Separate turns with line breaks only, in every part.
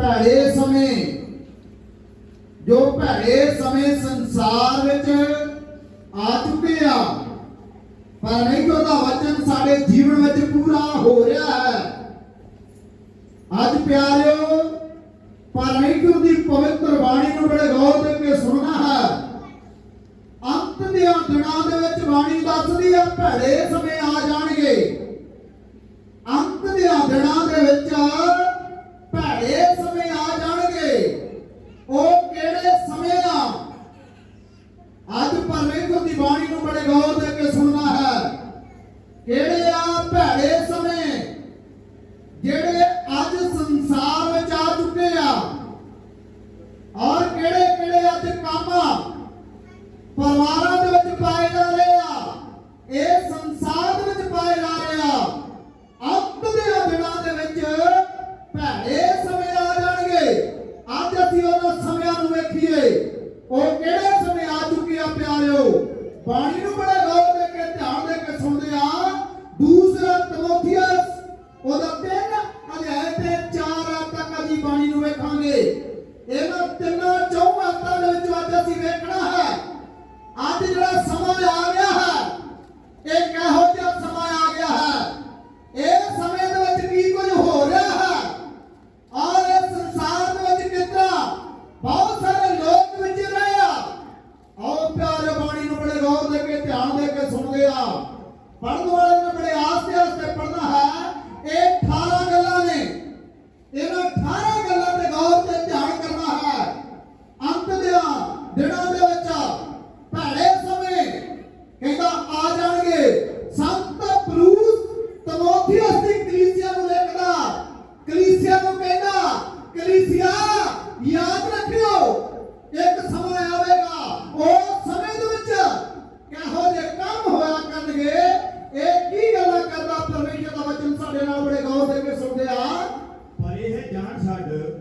ਭੈੜੇ ਸਮੇਂ, ਜੋ ਭੈੜੇ ਸਮੇਂ ਸੰਸਾਰ ਵਿੱਚ ਆ ਚੁੱਕੇ ਆ, ਪਰ ਨਹੀਂ ਤੁਹਾਡਾ ਵਚਨ ਸਾਡੇ ਜੀਵਨ ਵਿੱਚ ਪੂਰਾ ਹੋ ਰਿਹਾ ਹੈ। ਅੱਜ ਪਿਆਰਿਓ ਪਰਮੇਸ਼ਰ ਦੀ ਪਵਿੱਤਰ ਬਾਣੀ ਨੂੰ ਬੜੇ ਗੌਰ ਦੇ ਕੇ ਸੁਣਨਾ ਹੈ। ਅੰਤ ਦੇ ਦਿਨਾਂ ਦੇ ਵਿੱਚ ਬਾਣੀ ਦੱਸਦੀ ਹੈ, ਭੈੜੇ ਸਮੇਂ ਆ ਜਾਣਗੇ।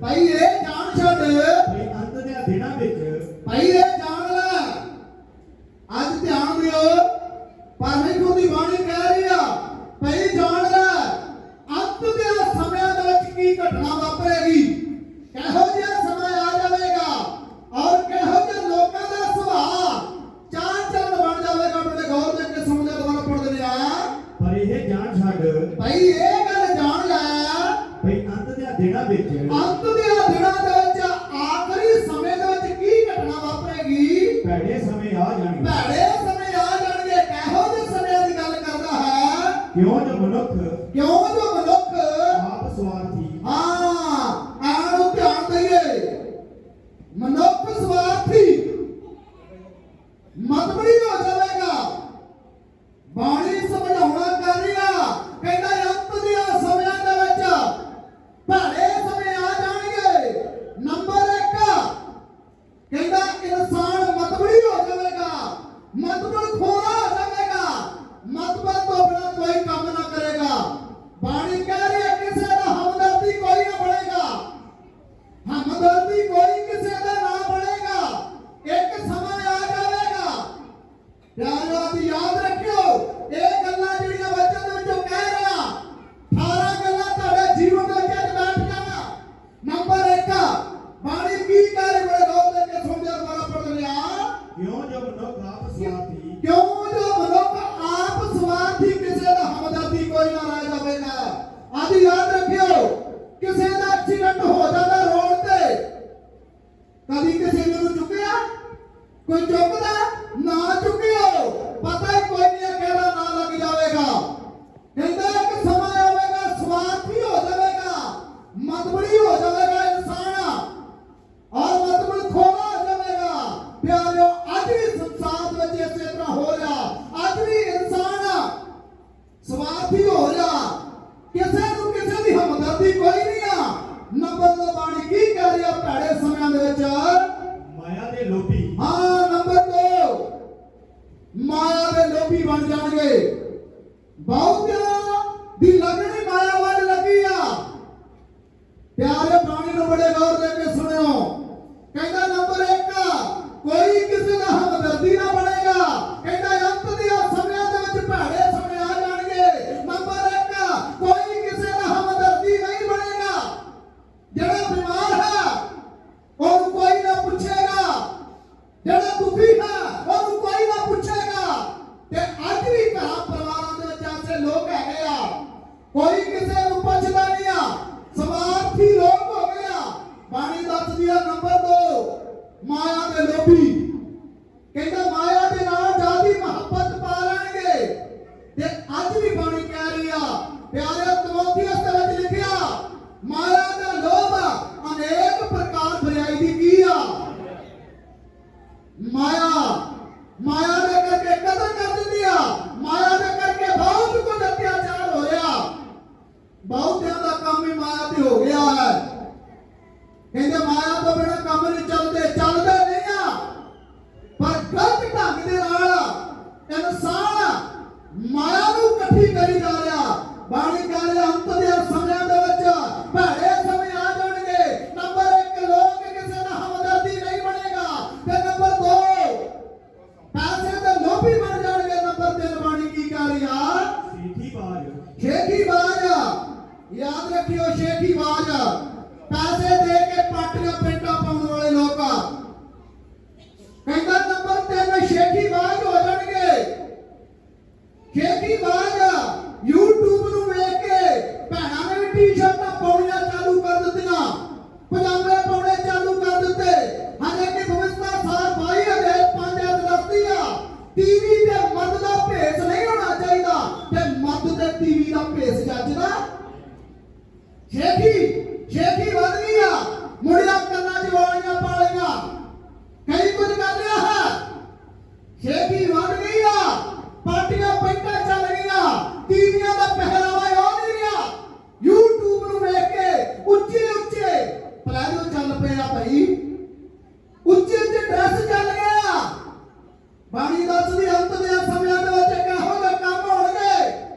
பையே ஞானசாட்டு ਸਾਥ ਉਹ ਕਿਸੇ ਦੀ ਹਮਦਰਦ ਦੀ ਕੋਈ ਨਹੀਂ ਆ ਨੰਬਰ ਦਾ ਬਾਣੀ ਕੀ ਕਰ ਰਿਹਾ ਭੜੇ ਸਮਿਆਂ ਦੇ ਵਿੱਚ ਮਾਇਆ ਦੇ ਲੋਭੀ ਹਾਂ ਨੰਬਰ 2 ਮਾਇਆ ਦੇ ਲੋਭੀ ਬਣ ਜਾਣਗੇ ਬਹੁਤ lâmpada ਦਾ ਭੇਸ ਜੱਜਦਾ ਸ਼ੇਖੀ ਸ਼ੇਖੀ ਵੱਧ ਗਈ ਆ ਮੁੰਡਿਆਂ ਕੰਨਾਂ 'ਚ ਵਾਲੀਆਂ ਪਾ ਲਈਆਂ ਕਈ ਕੁਝ ਕਰ ਲਿਆ ਹੈ ਸ਼ੇਖੀ ਵੱਧ ਗਈ ਆ ਪਾਰਟੀਆਂ ਪੈਂਟਾਂ ਚੱਲ ਗਈਆਂ ਟੀਵੀਆਂ ਦਾ ਪਹਿਰਾਵਾ ਉਹ ਨਹੀਂ ਰਿਹਾ YouTube ਨੂੰ ਵੇਖ ਕੇ ਉੱਚੇ ਉੱਚੇ ਪਲਾਜੋ ਚੱਲ ਪਿਆ ਭਾਈ ਉੱਚੇ ਉੱਚੇ ਡਰੈਸ ਚੱਲ ਗਿਆ ਬਾਣੀ ਦੱਸਦੀ ਅੰਤ ਦੇ ਸਮਿਆਂ ਦੇ ਵਿੱਚ ਕਿਹੋ ਜਿਹੇ ਕੰਮ ਹੋਣਗੇ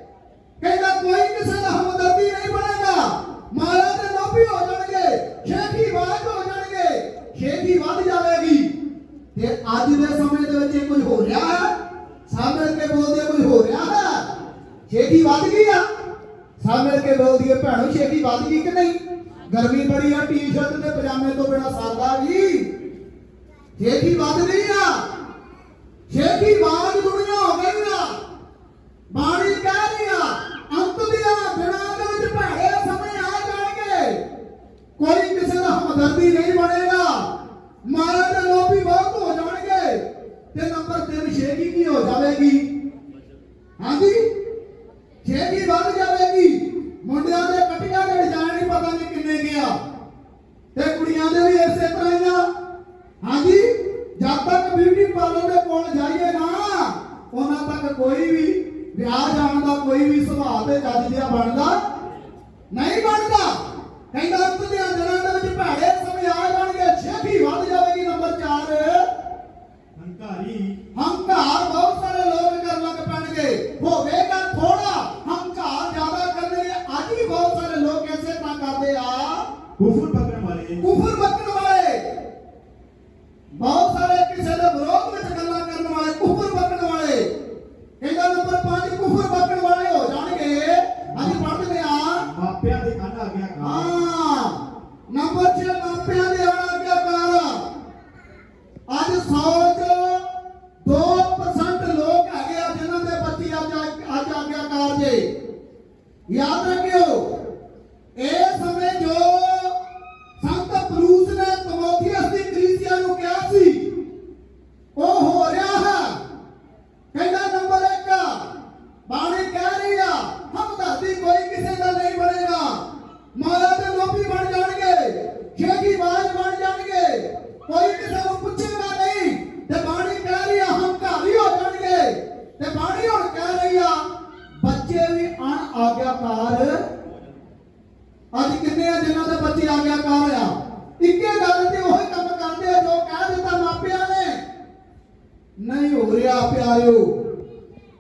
ਕਹਿੰਦਾ ਕੋਈ ਕਿਸੇ ਦਾ ਹਮਦਰਦੀ ਨਹੀਂ ਬਣੇਗਾ ਮਾਇਆ ਦੇ ਲੋਭੀ ਹੋ ਜਾਣਗੇ ਸ਼ੇਖੀ ਬਾਜ ਹੋ ਜਾਣਗੇ ਸ਼ੇਖੀ ਵੱਧ ਜਾਵੇਗੀ ਤੇ ਅੱਜ ਦੇ ਸਮੇਂ ਦੇ ਵਿੱਚ ਇਹ ਕੁਝ ਹੋ ਰਿਹਾ ਹੈ ਸਾਹਮਣੇ ਕੇ ਬੋਲਦੇ ਕੋਈ ਹੋ ਰਿਹਾ ਹੈ ਸ਼ੇਖੀ ਵੱਧ ਗਈ ਆ ਸਾਹਮਣੇ ਕੇ ਬੋਲਦੀ ਹੈ, ਭੈਣੋ, ਛੇਤੀ ਵੱਧ ਗਈ ਕਿ ਨਹੀਂ? ਗਰਮੀ ਬੜੀ ਆ ਟੀ-ਸ਼ਰਟ ਤੇ ਪਜਾਮੇ ਤੋਂ ਬਿਨਾ ਸਰਦਾ ਵੀ ਸ਼ੇਖੀ ਵੱਧ ਗਈ ਆ। ਸ਼ੇਖੀ ਬਾਜ ਦੁਨੀਆ ਹੋ ਗਈ ਆ। ਬਾਣੀ ਕਹਿ ਰਹੀ ਆ, ਅੰਤ ਦੀਆਂ ਦਿਨਾਂ ਦੇ ਵਿੱਚ ਭੈੜੇ ਸਮੇਂ ਆ ਜਾਣਗੇ। ਕੋਈ ਕਿਸੇ ਦਾ ਹਮਦਰਦੀ ਨਹੀਂ ਬਣੇਗਾ। ਮਾਰਨ ਦੇ ਲੋਭੀ ਬਹੁਤ ਹੋ ਜਾਣਗੇ। ਤੇ ਨੰਬਰ 3 ਛੇਤੀ ਕੀ ਹੋ ਜਾਵੇਗੀ? ਹਾਂਜੀ? ਸ਼ੇਖੀ ਵੱਧ ਜਾਵੇਗੀ। ਮੁੰਡਿਆਂ ਦੇ ਕਟੀਆਂ ਦੇ ਡਿਜ਼ਾਈਨ ਹੀ ਪਤਾ ਨਹੀਂ ਕਿੰਨੇ ਗਿਆ ਤੇ ਕੁੜੀਆਂ ਦੇ ਵੀ ਇਸੇ ਤਰ੍ਹਾਂ ਹੀ ਆ। ਹਾਂਜੀ ਜਦ ਤੱਕ ਬਿਊਟੀ ਪਾਰਲਰ ਦੇ ਕੋਲ ਜਾਈਏ ਨਾ ਉਹਨਾਂ ਤੱਕ ਕੋਈ ਵੀ ਵਿਆਹ ਜਾਣ ਦਾ ਕੋਈ ਵੀ ਸੁਭਾਅ ਤੇ ਜੱਜ ਜਿਹਾ ਬਣਦਾ ਨਹੀਂ ਬਣਦਾ। ਕਹਿੰਦਾ ਅੰਤ ਦੇ ਦਿਨਾਂ ਦੇ ਵਿੱਚ ਭੈੜੇ ਸਮੇਂ ਆ ਜਾਣਗੇ ਛੇਤੀ ਵੱਧ ਜਾਵੇਗੀ ਨੰਬਰ 4
ਹੰਕਾਰੀ।
ਹੰਕਾਰ ਬਹੁਤ
ਪਕੜਨ ਵਾਲੇ
ਕੁਫਰ ਬਕਣ ਵਾਲੇ ਬਹੁਤ ਸਾਰੇ ਕਿਸੇ ਦੇ ਵਿਰੋਧ ਵਿੱਚ ਗੱਲਾਂ ਕਰਨ ਵਾਲੇ ਕੁਫਰ ਬਕਣ ਵਾਲੇ ਕਹਿੰਦਾ ਨੰਬਰ 5 ਕੁਫਰ ਬਕਣ ਵਾਲੇ ਹੋ ਜਾਣਗੇ ਅੱਜ ਪੜ੍ਹਦੇ ਆ
ਮਾਪਿਆਂ ਦੇ ਅੰਨ ਆ ਗਿਆ ਕਾ
ਹਾਂ ਨੰਬਰ 6 ਮਾਪਿਆਂ ਦੇ ਆਗਿਆਕਾਰ ਅੱਜ 100 ਚ 2% ਲੋਕ ਹੈਗੇ ਆ ਜਿਨ੍ਹਾਂ ਦੇ ਬੱਚੇ ਅੱਜ ਅੱਜ ਆਗਿਆਕਾਰ ਜੇ ਯਾਦ ਰੱਖਿਓ ਇਹ ਸਮੇਂ ਜੋ ਸੰਤ ਪਲੂਸ ਨੇ ਤਮੋਥੀਅਸ ਦੀ ਕਲੀਸਿਆ ਨੂੰ ਕਿਹਾ ਸੀ ਉਹ ਹੋ ਰਿਹਾ ਹੈ ਕਹਿੰਦਾ ਨੰਬਰ 1 ਬਾਣੀ ਕਹਿ ਰਹੀ ਆ ਹਮਦਰਦੀ ਕੋਈ ਕਿਸੇ ਦਾ ਨਹੀਂ ਬਣੇਗਾ ਮਾਇਆ ਦੇ ਲੋਭੀ ਬਣ ਜਾਣਗੇ ਖੇਗੀ ਬਾਜ ਬਣ ਜਾਣਗੇ ਕੋਈ ਕਿਸੇ ਨੂੰ ਪੁੱਛੇਗਾ ਨਹੀਂ ਤੇ ਬਾਣੀ ਕਹਿ ਰਹੀ ਆ ਹੰਕਾਰੀ ਹੋ ਜਾਣਗੇ ਤੇ ਬਾਣੀ ਹੁਣ ਕਹਿ ਰਹੀ ਆ ਬੱਚੇ ਵੀ ਅਣ ਆਗਿਆਕਾਰ ਅੱਜ ਕਿੰਨੇ ਆ ਜਿਨ੍ਹਾਂ ਦੇ ਬੱਚੇ ਆਗਿਆਕਾਰ ਆ ਇੱਕੇ ਗੱਲ ਤੇ ਉਹੀ ਕੰਮ ਕਰਦੇ ਆ ਜੋ ਕਹਿ ਦਿੱਤਾ ਮਾਪਿਆਂ ਨੇ ਨਹੀਂ ਹੋ ਰਿਹਾ ਪਿਆਰਿਓ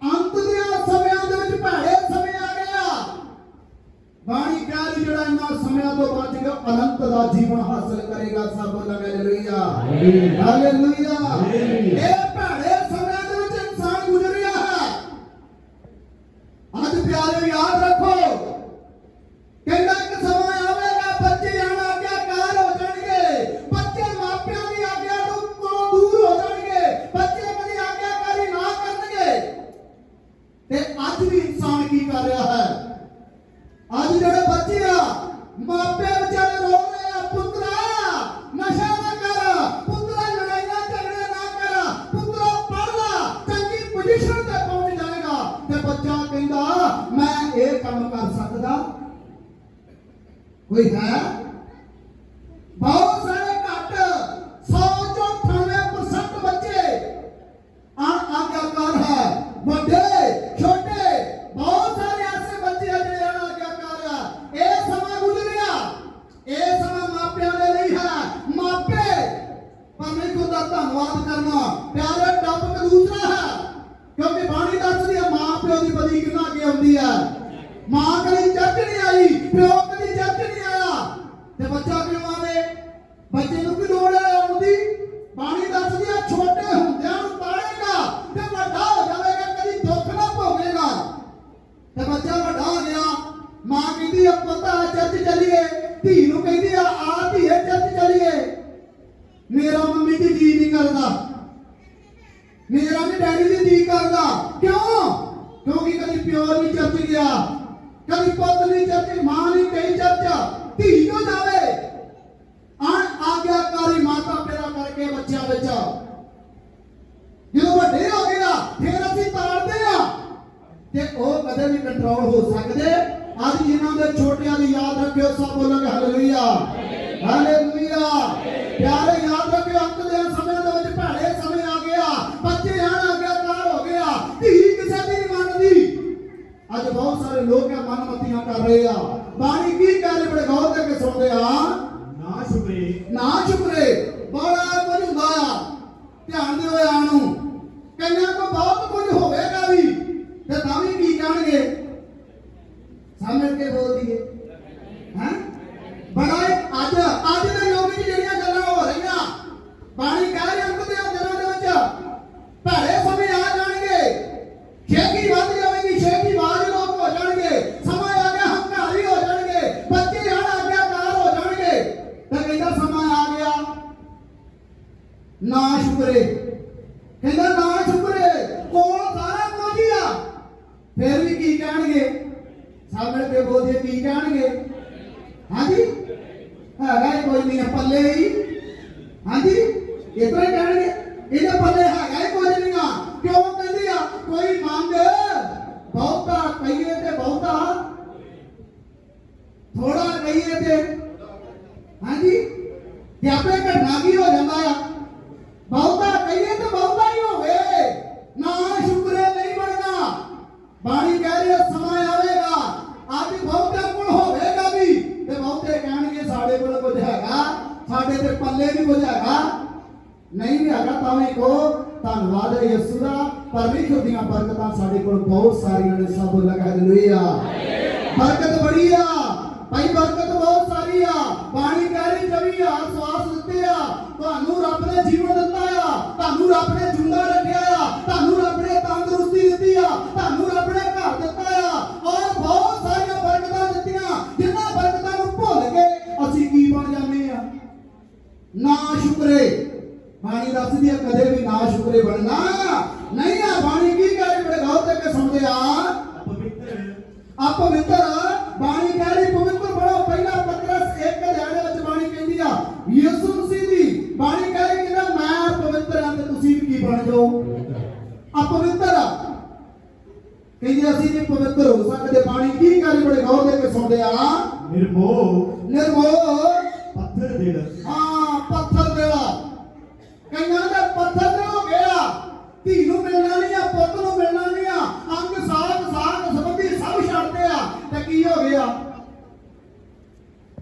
ਅੰਤ ਦੇ ਸਮਿਆਂ ਦੇ ਵਿੱਚ ਭੈੜੇ ਸਮੇਂ ਆ ਗਏ ਆ ਬਾਣੀ ਕਹਿ ਜਿਹੜਾ ਇਹਨਾਂ ਸਮਿਆਂ ਤੋਂ ਬਚ ਗਿਆ ਅਨੰਤ ਦਾ ਜੀਵਨ ਹਾਸਲ ਕਰੇਗਾ ਸਭ ਬੋਲਾਂਗੇ ਹਾਲੇਲੂਇਆ ਇਹ ਕੰਮ ਕਰ ਸਕਦਾ? ਕੋਈ ਹੈ? ਧੀ ਨੂੰ ਕਹਿੰਦੀ ਆ ਆ ਧੀਏ ਚੱਲ ਚਲੀਏ। ਮੇਰਾ ਮੰਮੀ ਦੀ ਜੀ ਨਹੀਂ ਕਰਦਾ। ਮੇਰਾ ਵੀ ਡੈਡੀ ਦੀ ਜੀ ਕਰਦਾ। ਕਿਉਂ? ਕਿਉਂਕਿ ਕਦੀ ਪਿਓ ਨਹੀਂ ਚੱਲ ਗਿਆ, ਕਦੀ ਪੁੱਤ ਨਹੀਂ ਚੱਲ ਮਾਂ ਨਹੀਂ ਕਹੀ ਚੱਲ ਦੇ ਛੋਟਿਆਂ ਦੀ ਯਾਦ ਰੱਖਿਓ ਸਭ ਬੋਲਾਂਗੇ ਹਾਲੇਲੂਇਆ ਹਾਲੇਲੂਇਆ ਪਿਆਰੇ ਯਾਦ ਰੱਖਿਓ ਅੰਤ ਦੇ ਸਮੇਂ ਦੇ ਵਿੱਚ ਭੈੜੇ ਸਮੇਂ ਆ ਗਿਆ ਬੱਚੇ ਆਣ ਆ ਗਿਆ ਕਾਰ ਹੋ ਗਿਆ ਧੀ ਕਿਸੇ ਦੀ ਨਹੀਂ ਮੰਨਦੀ। ਅੱਜ ਬਹੁਤ ਸਾਰੇ ਲੋਕ ਇਹ ਮਨਮਤੀਆਂ ਕਰ ਰਹੇ ਆ। ਬਾਣੀ ਕੀ ਕਹਿ ਰਹੇ ਬੜੇ ਗੌਰ ਕਰਕੇ ਸੁਣਦੇ ਆ।
ਨਾ ਸ਼ੁਕਰੇ
ਨਾ ਚੁਪਰੇ ਬੜਾ ਕੁਝ ਹੁੰਦਾ ਆ ਧਿਆਨ ਦਿਓ ਯਾਰ ਨੂੰ ਕਈਆਂ ਕੋ ਬਹੁਤ ਕੁਝ ਹੋਵੇਗਾ ਵੀ ਤੇ ਤਾਂ ਵੀ ਕੀ ਕਹਿਣਗੇ ਸਮਝ ਕੇ ਬੋਲ ਦਈਏ ਹੈ ਬੜਾ ਇੱਕ ਅੱਜ ਅੱਜ ਦੇ ਯੁੱਗ 'ਚ ਜਿਹੜੀਆਂ ਗੱਲਾਂ ਹੋ ਰਹੀਆਂ ਬਾਣੀ ਕਹਿ ਰਹੀ ਅੰਤ ਦੇ ਦਿਨਾਂ ਦੇ ਵਿੱਚ ਭੈੜੇ ਸਮੇਂ ਆ ਜਾਣਗੇ ਛੇਤੀ ਵੱਧ ਜਾਵੇਗੀ ਛੇਤੀ ਬਾਜ ਲੋਕ ਹੋ ਜਾਣਗੇ ਸਮਾਂ ਆ ਗਿਆ ਹੰਕਾਰੀ ਹੋ ਜਾਣਗੇ ਬੱਚੇ ਆਣ ਆਗਿਆਕਾਰ ਹੋ ਜਾਣਗੇ ਤਾਂ ਕਹਿੰਦਾ ਸਮਾਂ ਆ ਗਿਆ ਨਾ ਸ਼ੁਕਰੇ ਕਹਿੰਦਾ ਨਾ ਸ਼ੁਕਰੇ ਕੋਲ ਸਾਰਾ ਕੁਝ ਹੀ ਆ ਫਿਰ ਵੀ ਕੀ ਕਹਿਣਗੇ? ਸਾਹਮਣੇ ਤੇ ਬੋਲਦੇ ਕੀ ਕਹਿਣਗੇ? ਹਾਂਜੀ? ਹੈਗਾ ਕੋਈ ਨਹੀਂ ਪੱਲੇ ਹੀ। ਹਾਂਜੀ? ਇਤਰਾ ਹੀ ਕਹਿਣਗੇ। ਇਹਦੇ ਪੱਲੇ ਹੈਗਾ ਹੀ ਕੁਝ ਨਹੀਂ ਆ ਕਿਉਂ ਕਹਿੰਦੇ ਆ ਕੋਈ ਮੰਗ ਬਹੁਤਾ ਕਹੀਏ ਤੇ ਬਹੁਤਾ ਥੋੜਾ ਕਹੀਏ ਤੇ ਹਾਂਜੀ ਤੇ ਆਪੇ ਘਟਨਾ ਕੀ ਹੋ ਜਾਂਦਾ ਆ ਬਹੁਤਾ ਕਹੀਏ ਤੇ ਬਹੁਤਾ ਹੀ ਹੋਵੇ ਨਾ ਸ਼ੁਕਰੇ ਨਹੀਂ ਬਣਨਾ ਬਾਣੀ ਕਹਿ ਰਹੀ ਹੈ ਸਮਾਂ ਆਵੇਗਾ ਅੱਜ ਬਹੁਤੇ ਕੋਲ ਹੋਵੇਗਾ ਵੀ ਤੇ ਬਹੁਤੇ ਕਹਿਣਗੇ ਸਾਡੇ ਕੋਲ ਕੁਝ ਹੈਗਾ ਸਾਡੇ ਤੇ ਪੱਲੇ ਵੀ ਕੁਝ ਹੈਗਾ ਨਹੀਂ ਵੀ ਹੈਗਾ ਤਾਂ ਵੀ ਕੋ ਧੰਨਵਾਦ ਹੈ ਯਿਸੂ ਦਾ ਪਰਮੇਸ਼ਰ ਦੀਆਂ ਬਰਕਤਾਂ ਸਾਡੇ ਕੋਲ ਬਹੁਤ ਸਾਰੀਆਂ ਨੇ ਸਭ ਲਗਾ ਹਾਲੇਲੂਇਆ ਬਰਕਤ ਬੜੀ ਭਾਈ, ਬਰਕਤ ਬਹੁਤ ਸਾਰੀ ਆ। ਬਾਣੀ ਕਹਿ ਜਵੀ ਆ ਸਵਾਸ ਦਿੱਤੇ ਆ। ਤੁਹਾਨੂੰ ਰੱਬ ਨੇ ਜੀਵਨ ਦਿੱਤਾ ਆ। ਤੁਹਾਨੂੰ ਰੱਬ ਨੇ ਜਿੰਦਾ ਰੱਖਿਆ ਆ। ਤੁਹਾਨੂੰ ਰੱਬ ਨੇ ਤੰਦਰੁਸਤੀ ਦਿੱਤੀ ਆ। ਤੁਹਾਨੂੰ ਰੱਬ ਨੇ ਘਰ ਦਿੱਤਾ ਆ। ਔਰ ਬਹੁਤ ਸਾਰੀਆਂ ਬਰਕਤਾਂ ਦਿੱਤੀਆਂ, ਜਿਨ੍ਹਾਂ ਬਰਕਤਾਂ ਨੂੰ ਭੁੱਲ ਕੇ ਅਸੀਂ ਕੀ ਬਣ ਜਾਂਦੇ ਆ? ਨਾ ਸ਼ੁਕਰੇ। ਬਾਣੀ ਦੱਸਦੀ ਆ, ਕਦੇ ਵੀ ਨਾ ਸ਼ੁਕਰੇ ਬਣਨਾ। ਅਸੀਂ ਨਹੀਂ ਪਵਿੱਤਰ ਹੋ ਸਕਦੇ। ਬਾਣੀ ਕੀ ਰਹੀ ਬੜੇ ਗੌਰ ਦੇ ਕੇ ਸੁਣਦੇ ਆ?
ਨਿਰਮੋਹ
ਨਿਰਮੋਹ
ਪੱਥਰ ਦਿਲ
ਹਾਂ ਪੱਥਰ ਦੇਲਾ ਕਈਆਂ ਦਾ ਪੱਥਰ ਦੇ ਹੋ ਗਿਆ। ਧੀ ਨੂੰ ਮਿਲਣਾ ਨਹੀਂ ਆ ਪੁੱਤ ਨੂੰ ਮਿਲਣਾ ਨਹੀਂ ਆ। ਅੰਗ ਸਾਥ ਸਾਥ ਸੰਬੰਧੀ ਸਭ ਛੱਡਦੇ ਆ। ਤੇ ਕੀ ਹੋ ਗਿਆ?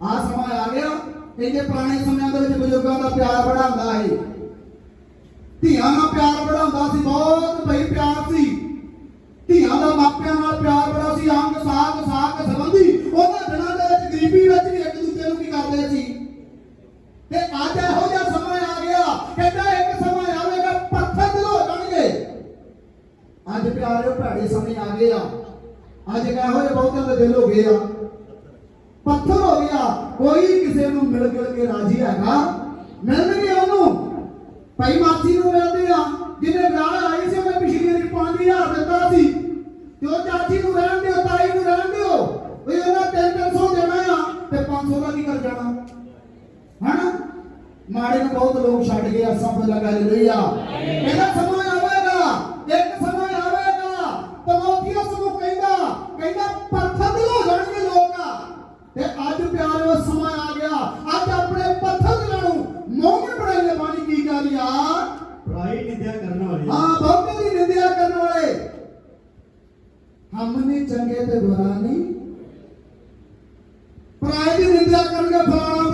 ਆ ਸਮਾਂ ਆ ਗਿਆ। ਕਹਿੰਦੇ ਪੁਰਾਣੇ ਸਮਿਆਂ ਦੇ ਵਿੱਚ ਬਜ਼ੁਰਗਾਂ ਦਾ ਪਿਆਰ ਬੜਾ ਗਏ ਆ ਅੱਜ ਇਹੋ ਜਿਹੇ ਬਹੁਤਿਆਂ ਦੇ ਦਿਲ ਹੋ ਗਏ ਆ ਪੱਥਰ ਹੋ ਗਿਆ। ਕੋਈ ਕਿਸੇ ਨੂੰ ਮਿਲ ਗਿਲ ਕੇ ਰਾਜੀ ਹੈਗਾ। ਮਿਲਣਗੇ ਉਹਨੂੰ। ਭਾਈ ਮਾਸੀ ਨੂੰ ਮਿਲਦੇ ਆ। ਜਿਹਨੇ ਵਿਆਹ ਆਈ ਸੀ, ਉਹਨੇ ਪਿਛਲੀ ਵਾਰੀ 5000 ਦਿੱਤਾ ਸੀ। ਤੇ ਉਹ ਚਾਚੀ ਨੂੰ ਰਹਿਣ ਦਿਓ, ਤਾਈ ਨੂੰ ਰਹਿਣ ਦਿਓ। ਵੀ ਉਹਨਾਂ 300 ਦੇਣਾ ਆ, ਤੇ 500 ਦਾ ਕੀ ਕਰ ਜਾਣਾ? ਹਨਾ? ਮਾੜੇ ਨੂੰ ਬਹੁਤ ਲੋਕ ਛੱਡ ਗਏ ਆ ਸਭ ਲਗਾ ਲਈਆ ਇਹਦਾ ਸਮਾਂ ਆਵੇਗਾ ਇੱਕ ਸਮਾਂ ਆਵੇਗਾ ਤਮੋਥੀਅਸ ਨੂੰ ਕਹਿੰਦਾ ਕਹਿੰਦਾ ਪੱਥਰ ਹੋ ਜਾਣਗੇ ਲੋਕ ਤੇ ਅੱਜ ਪਿਆਰੇ ਉਹ ਸਮਾਂ ਆ ਗਿਆ। ਅੱਜ ਆਪਣੇ ਪੱਥਰ ਨੂੰ ਮੋਹਨ ਬਣਾਈਏ ਬਾਣੀ ਕੀ ਕਰ ਆ?
ਪ੍ਰਾਈ ਨਿੰਦਿਆ ਕਰਨ ਵਾਲੇ
ਹਾਂ ਬਹੁਤੇ ਦੀ ਨਿੰਦਿਆ ਕਰਨ ਵਾਲੇ। ਹਮ ਨਹੀਂ ਚੰਗੇ ਤੇ ਬੁਰਾ ਨਹੀਂ। ਪਰਾਏ ਦੀ ਨਿੰਦਿਆ ਕਰਨਗੇ ਫਲਾਣਾ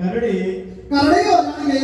ಕರಡಿ ಕರಡಿ ಅವನಿಗೆ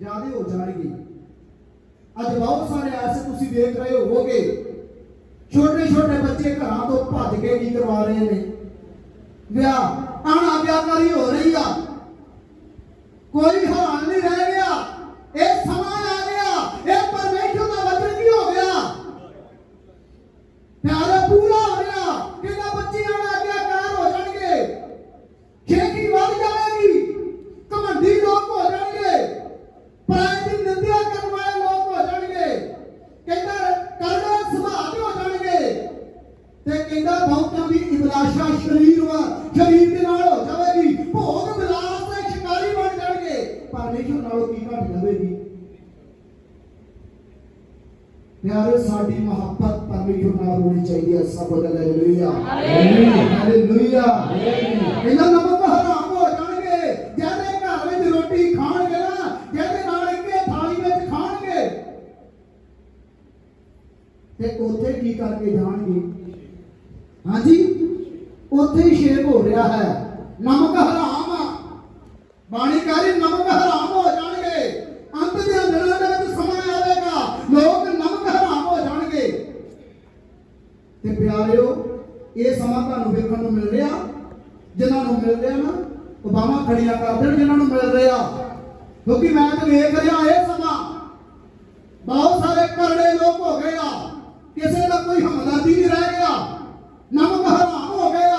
ਜ਼ਿਆਦੇ ਹੋ ਜਾਣਗੇ। ਅੱਜ ਬਹੁਤ ਸਾਰੇ ਐਸੇ ਤੁਸੀਂ ਦੇਖ ਰਹੇ ਹੋਵੋਗੇ। ਛੋਟੇ ਛੋਟੇ ਬੱਚੇ ਘਰਾਂ ਤੋਂ ਭੱਜ ਕੇ ਕੀ ਕਰਵਾ ਰਹੇ ਨੇ। ਵਿਆਹ ਅਣਆਗਿਆਕਾਰੀ ਹੋ ਰਹੀ ਆ। ਕੋਈ ਹਾਲ ਨਹੀਂ ਰਹਿ ਜਾਣਗੇ ਪਰਮੇਸ਼ਰ ਨਾਲੋਂ ਕੀ ਘਟ ਜਾਵੇਗੀ ਪਿਆਰੇ ਸਾਡੀ ਮੁਹੱਬਤ ਪਰਮੇਸ਼ਰ ਨਾਲ ਹੋਣੀ ਚਾਹੀਦੀ ਹੈ ਸਭ ਬੋਲ ਹਾਲੇਲੂਇਆ ਹਾਲੇਲੂਇਆ ਇਹਨਾਂ ਨਮਕ ਹਰਾਮ ਹੋ ਜਾਣਗੇ ਜਿਹਦੇ ਘਰ ਵਿੱਚ ਰੋਟੀ ਖਾਣਗੇ ਨਾ ਜਿਹਦੇ ਨਾਲ ਇੱਕੇ ਥਾਲੀ ਵਿੱਚ ਖਾਣਗੇ। ਤੇ ਉੱਥੇ ਕੀ ਕਰਕੇ ਜਾਣਗੇ? ਹਾਂਜੀ ਉੱਥੇ ਹੀ ਸ਼ੇਕ ਹੋ ਰਿਹਾ ਹੈ। ਨਮਕ ਹਰਾਮ ਆ। ਬਾਣੀ ਕਹਰੀ ਨਮਕ ਹਰਾਮ ਹੋ ਜਾਣਗੇ ਅੰਤ ਦੇ ਦਿਨਾਂ ਦੇ ਵਿੱਚ ਸਮਾਂ ਆਵੇਗਾ ਲੋਕ ਨਮਕ ਹਰਾਮ ਹੋ ਜਾਣਗੇ ਤੇ ਇਹ ਸਮਾਂ ਤੁਹਾਨੂੰ ਵੇਖਣ ਨੂੰ ਮਿਲ ਰਿਹਾ। ਜਿਨ੍ਹਾਂ ਨੂੰ ਮਿਲ ਰਿਹਾ ਨਾ ਉਹ ਬਾਹਾਂ ਖੜੀਆਂ ਕਰ ਦੇਣ ਜਿਨ੍ਹਾਂ ਨੂੰ ਮਿਲ ਰਿਹਾ। ਕਿਉਂਕਿ ਮੈਂ ਤਾਂ ਵੇਖ ਰਿਹਾ, ਇਹ ਸਮਾਂ ਬਹੁਤ ਸਾਰੇ ਕਰੜੇ ਲੋਕ ਹੋ ਗਏ ਆ ਕਿਸੇ ਦਾ ਕੋਈ ਹਮਦਰਦੀ ਨਹੀਂ ਰਹਿ ਗਿਆ ਨਮਕ ਹਰਾਮ ਹੋ ਗਿਆ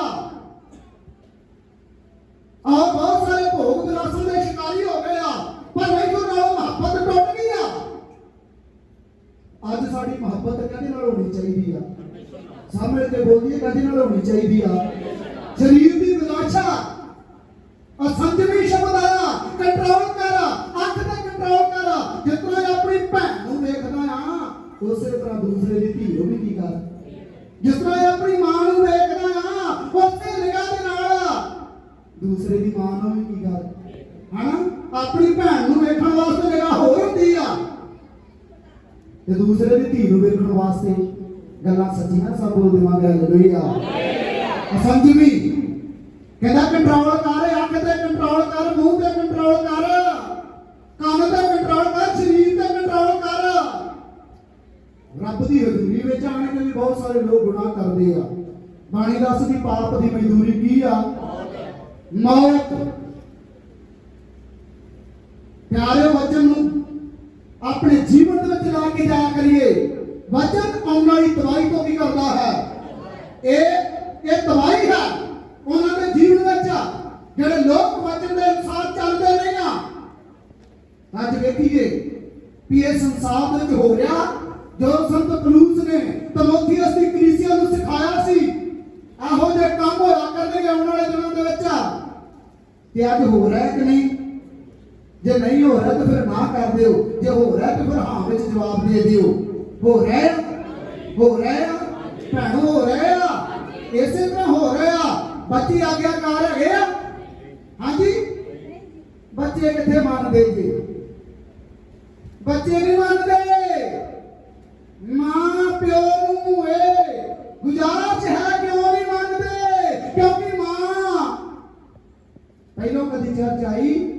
ਆ ਬਹੁਤ ਸਾਰੇ ਭੋਗ ਵਿਲਾਸਾਂ ਦੇ ਸ਼ਿਕਾਰੀ ਹੋ ਗਏ ਆ ਪਰ ਨਹੀਂ ਤੋਂ ਨਾਲੋਂ ਮੁਹੱਬਤ ਟੁੱਟ ਗਈ ਆ ਅੱਜ ਸਾਡੀ ਮੁਹੱਬਤ ਕਦੇ ਨਾਲ ਹੋਣੀ ਚਾਹੀਦੀ ਆ ਸਾਹਮਣੇ ਤੇ ਬੋਲਦੀ ਹੈ ਕਦੇ ਨਾਲ ਹੋਣੀ ਚਾਹੀਦੀ ਆ ਸਰੀਰ ਦੀ ਵਿਲਾਸ਼ਾ ਅਸੰਜਮੀ ਸ਼ਬਦ ਆਇਆ ਕੰਟਰੋਲ ਕਰ ਅੱਖ ਤੇ ਕੰਟਰੋਲ ਕਰ ਜਿਸ ਤਰ੍ਹਾਂ ਇਹ ਆਪਣੀ ਭੈਣ ਨੂੰ ਵੇਖਦਾ ਆ ਉਸੇ ਤਰ੍ਹਾਂ ਦੂਸਰੇ ਦੀ ਧੀ ਨੂੰ ਵੀ ਕੀ ਕਰ ਜਿਸ ਤਰ੍ਹਾਂ ਇਹ ਆਪਣੀ ਮਾਂ ਨੂੰ ਵੇਖਦਾ ਆ ਉਸੇ ਨਿਗਾਹ ਦੇ ਨਾਲ ਦੂਸਰੇ ਦੀ ਮਾਂ ਨੂੰ ਵੀ ਕੀ ਕਰ ਹਨਾ ਆਪਣੀ ਭੈਣ ਨੂੰ ਵੇਖਣ ਵਾਸਤੇ ਨਿਗਾਹ ਹੋਰ ਹੁੰਦੀ ਆ। ਤੇ ਦੂਸਰੇ ਦੀ ਧੀ ਨੂੰ ਵੇਖਣ ਵਾਸਤੇ ਗੱਲਾਂ ਸੱਚੀਆਂ ਸਭ ਬੋਲ ਦੇਵਾਂਗੇ ਹਾਲੇਲੂਇਆ ਅਸੰਜਮੀ ਕਹਿੰਦਾ ਕੰਟਰੋਲ ਕਰ, ਅੱਖ ਤੇ ਕੰਟਰੋਲ ਕਰ, ਮੂੰਹ ਤੇ ਕੰਟਰੋਲ ਕਰ, ਕੰਨ ਤੇ ਕੰਟਰੋਲ ਕਰ, ਸਰੀਰ ਤੇ ਕੰਟਰੋਲ ਕਰ। ਰੱਬ ਦੀ ਹਜ਼ੂਰੀ ਵਿੱਚ ਆਣ ਕੇ ਵੀ ਬਹੁਤ ਸਾਰੇ ਲੋਕ ਗੁਨਾਹ ਕਰਦੇ ਆ। ਬਾਣੀ ਦੱਸਦੀ ਪਾਪ ਦੀ ਮਜ਼ਦੂਰੀ ਕੀ ਆ? ਮੌਤ। ਪਿਆਰੇ ਵਚਨ ਨੂੰ ਆਪਣੇ ਜੀਵਨ ਦੇ ਵਿੱਚ ਲਾ ਕੇ ਜਾਇਆ ਕਰੀਏ। ਵਚਨ ਆਉਣ ਵਾਲੀ ਤਬਾਹੀ ਤੋਂ ਕੀ ਕਰਦਾ ਹੈ? ਇਹ ਇਹ ਤਬਾਹੀ ਹੈ ਉਹਨਾਂ ਦੇ ਜੀਵਨ ਵਿੱਚ, ਜਿਹੜੇ ਲੋਕ ਵਚਨ ਦੇ ਅਨੁਸਾਰ ਚੱਲਦੇ ਨਹੀਂ ਆ। ਅੱਜ ਵੇਖੀਏ ਵੀ ਇਹ ਸੰਸਾਰ ਦੇ ਵਿੱਚ ਹੋ ਰਿਹਾ ਜੋ ਸੰਤ ਪਲੂਸ ਨੇ ਤਮੋਥੀਅਸ ਦੀ ਕਲੀਸਿਆ ਨੂੰ ਸਿਖਾਇਆ ਸੀ ਇਹੋ ਜਿਹੇ ਕੰਮ ਹੋਇਆ ਕਰਨਗੇ ਆਉਣ ਵਾਲੇ ਦਿਨਾਂ ਦੇ ਵਿੱਚ ਤੇ ਅੱਜ ਹੋ ਰਿਹਾ ਕਿ ਨਹੀਂ ਜੇ ਨਹੀਂ ਹੋ ਰਿਹਾ ਤਾਂ ਫਿਰ ਨਾ ਕਰ ਦਿਓ ਜੇ ਹੋ ਰਿਹਾ ਤਾਂ ਫਿਰ ਹਾਂ ਵਿੱਚ ਜਵਾਬ ਦੇ ਦਿਓ। ਹੋ ਰਿਹਾ? ਹੋ ਰਿਹਾ? ਭੈਣੋ, ਹੋ ਰਿਹਾ? ਇਸੇ ਤਰ੍ਹਾਂ ਹੋ ਰਿਹਾ। ਬੱਚੇ ਆਗਿਆਕਾਰ ਹੈਗੇ ਆ? ਹਾਂਜੀ? ਬੱਚੇ ਕਿੱਥੇ ਮੰਨਦੇ ਜੀ? ਬੱਚੇ ਨਹੀਂ ਮੰਨਦੇ। ਮਾਂ ਪਿਓ ਨੂੰ ਏ ਗੁਜ਼ਾਰਿਸ਼ ਹੈ, ਕਿਉਂ ਨਹੀਂ ਮੰਨਦੇ? ਕਿਉਂਕਿ ਮਾਂ ਪਹਿਲੋਂ ਕਦੀ ਚਰਚ ਆਈ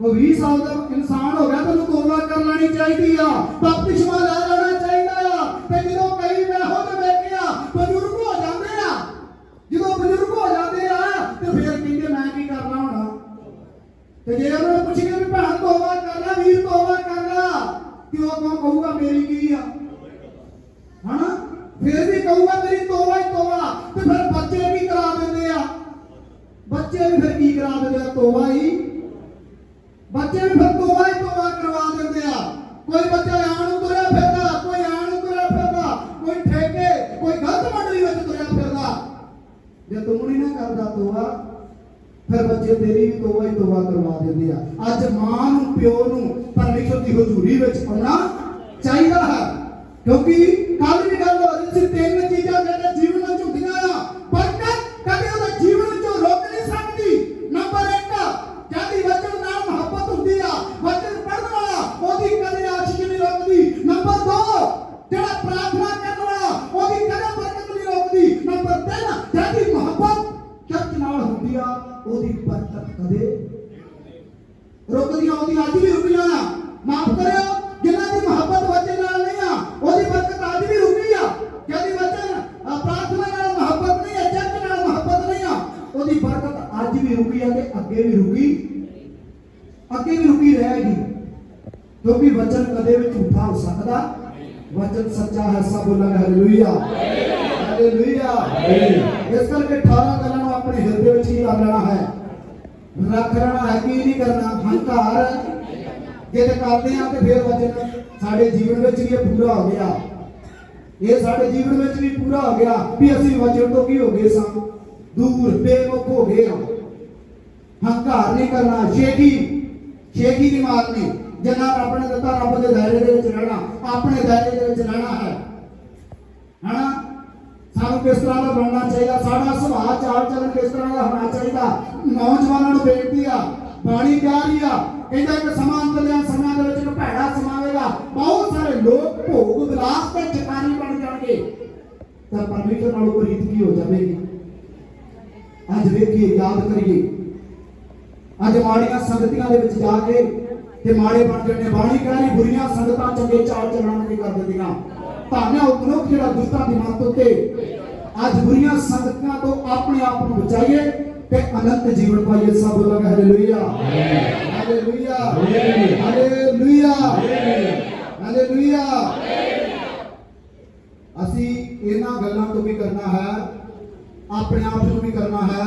ਉਹ 20 ਸਾਲ ਦਾ ਇਨਸਾਨ ਹੋ ਗਿਆ, ਤੈਨੂੰ ਤੋਬਾ ਕਰ ਲੈਣੀ ਚਾਹੀਦੀ ਆ, ਬਪਤਿਸਮਾ ਲੈ ਲੈਣਾ ਚਾਹੀਦਾ ਆ। ਤੇ ਜਦੋਂ ਕਈ ਮੈਂ ਹੋ ਵੇਖਿਆ, ਬਜ਼ੁਰਗ ਹੋ ਜਾਂਦੇ ਆ। ਜਦੋਂ ਬਜ਼ੁਰਗ ਹੋ ਜਾਂਦੇ ਆ, ਤੇ ਫਿਰ ਕਹਿੰਦੇ, ਮੈਂ ਕੀ ਕਰਨਾ ਹੁਣ? ਤੇ ਜੇ ਉਹਨਾਂ ਨੂੰ ਪੁੱਛੀਏ ਵੀ, ਭੈਣ, ਤੋਬਾ ਕਰ ਲੈ, ਵੀਰ, ਤੋਬਾ ਕਰ ਲੈ। ਤੇ ਉਹ ਕੌਣ ਕਹੂਗਾ, ਮੇਰੀ ਕੀ ਆ? ਹਨਾ? ਫਿਰ ਵੀ ਕਹੂਗਾ, ਮੇਰੀ ਤੋਬਾ ਹੀ ਤੋਬਾ। ਤੇ ਫਿਰ ਬੱਚੇ ਵੀ ਕਰਾ ਦਿੰਦੇ ਆ। ਬੱਚੇ ਵੀ ਫਿਰ ਕੀ ਕਰਾ ਦਿੰਦੇ ਆ? ਤੋਬਾ ਹੀ ਤੋਬਾ ਫਿਰ ਬੱਚੇ ਤੇਰੀ ਵੀ ਤੋਬਾ ਹੀ ਤੋਬਾ ਕਰਵਾ ਦਿੰਦੇ ਆ। ਅੱਜ ਮਾਂ ਨੂੰ, ਪਿਓ ਨੂੰ, ਪਰਮੇਸ਼ਰ ਦੀ ਹਜ਼ੂਰੀ ਵਿੱਚ ਆਉਣਾ ਚਾਹੀਦਾ ਹੈ। ਕਿਉਂਕਿ ਕੱਲ ਦੀ ਗੱਲ ਹੋ ਰਹੀ ਸੀ, ਤਿੰਨ ਚੀਜ਼ਾਂ ਕਹਿੰਦੇ ਅੱਜ ਵੀ ਰੁਕੀ ਆ ਤੇ ਅੱਗੇ ਵੀ ਰੁਕੀ। ਅੱਗੇ ਵੀ ਰੁਕੀ ਰਹੇਗੀ। ਕਿਉਂਕਿ ਵਚਨ ਕਦੇ ਵੀ ਝੂਠਾ ਹੋ ਸਕਦਾ। ਵਚਨ ਸੱਚਾ ਹੈ, ਸਭ ਬੋਲਾਂਗੇ ਹਾਲੇਲੂਇਆ ਹਾਲੇਲੂਇਆ ਇਸ ਕਰਕੇ 18 ਗੱਲਾਂ ਨੂੰ ਆਪਣੇ ਹਿਰਦੇ ਵਿੱਚ ਹੀ ਰੱਖ ਲੈਣਾ ਹੈ। ਰੱਖ ਲੈਣਾ ਹੈ ਕੀ ਨਹੀਂ ਕਰਨਾ? ਹੰਕਾਰ। ਜੇ ਕਰਦੇ ਆ ਤੇ ਫਿਰ ਵਚਨ ਸਾਡੇ ਜੀਵਨ ਵਿੱਚ ਵੀ ਇਹ ਪੂਰਾ ਹੋ ਗਿਆ। ਇਹ ਸਾਡੇ ਜੀਵਨ ਵਿੱਚ ਵੀ ਪੂਰਾ ਹੋ ਗਿਆ ਵੀ ਅਸੀਂ ਵਚਨ ਤੋਂ ਕੀ ਹੋ ਗਏ ਸਾਂ? ਦੂਰ ਬੇਮੁਖ ਹੋ ਗਏ ਹਾਂ। ਹੰਕਾਰ ਨਹੀਂ ਕਰਨਾ ਸ਼ੇਖੀ ਸ਼ੇਖੀ ਦੀ ਮਾਰਨੀ ਜਿੰਨਾ ਰੱਬ ਨੇ ਦਿੱਤਾ ਰੱਬ ਦੇ ਦਾਇਰੇ ਦੇ ਵਿੱਚ ਰਹਿਣਾ ਆਪਣੇ ਦਾਇਰੇ ਦੇ ਵਿੱਚ ਰਹਿਣਾ ਹੈ ਹਨਾ ਸਾਨੂੰ ਕਿਸ ਤਰ੍ਹਾਂ ਦਾ ਬਣਨਾ ਚਾਹੀਦਾ ਸਾਡਾ ਸੁਭਾਅ ਚਾਲ ਚੱਲਣ ਕਿਸ ਤਰ੍ਹਾਂ ਦਾ ਹੋਣਾ ਚਾਹੀਦਾ ਨੌਜਵਾਨਾਂ ਨੂੰ ਬੇਨਤੀ ਆ ਬਾਣੀ ਕਹਿ ਰਹੀ ਆ ਕਹਿੰਦਾ ਇੱਕ ਸਮਾਂ ਅੰਦਰਲਿਆਂ ਸਮਿਆਂ ਦੇ ਵਿੱਚ ਇੱਕ ਭੈੜਾ ਸਮਾਵੇਗਾ ਬਹੁਤ ਸਾਰੇ ਲੋਕ ਭੋਗ ਵਿਲਾਸ ਤੇ ਚਕਾਰੀ ਬਣ ਜਾਣਗੇ ਤਾਂ ਪਰਮੇਸ਼ਰ ਨਾਲੋਂ ਕੋਈ ਰੀਤ ਕੀ ਹੋ ਜਾਵੇਗੀ ਅੱਜ ਵੇਖੀਏ ਯਾਦ ਕਰੀਏ ਅੱਜ ਮਾੜੀਆਂ ਸੰਗਤੀਆਂ ਦੇ ਵਿੱਚ ਜਾ ਕੇ ਤੇ ਮਾੜੇ ਬਣ ਜਾਂਦੇ ਬਾਣੀ ਕਹਿ ਬੁਰੀਆਂ ਸੰਗਤਾਂ ਚੰਗੇ ਚਾਲ ਚੱਲਣ ਨਹੀਂ ਕਰ ਦਿੰਦੀਆਂ। ਭਾਵੇਂ ਉਹ ਮਨੁੱਖ ਜਿਹੜਾ ਦੁਸ਼ਟਾਂ ਦੀ ਮੱਤ ਉੱਤੇ ਅੱਜ ਬੁਰੀਆਂ ਸੰਗਤਾਂ ਤੋਂ ਆਪਣੇ ਆਪ ਨੂੰ ਬਚਾਈਏ ਤੇ ਅਨੰਤ ਜੀਵਨ ਪਾਈਏ ਸਭ ਲੋਕ ਹਾਲੇਲੂਇਆ ਹਾਲੇਲੂਇਆ ਹਾਲੇਲੂਇਆ ਹਾਲੇਲੂਇਆ ਅਸੀਂ ਇਹਨਾਂ ਗੱਲਾਂ ਤੋਂ ਵੀ ਕਰਨਾ ਹੈ, ਆਪਣੇ ਆਪ ਨੂੰ ਵੀ ਕਰਨਾ ਹੈ।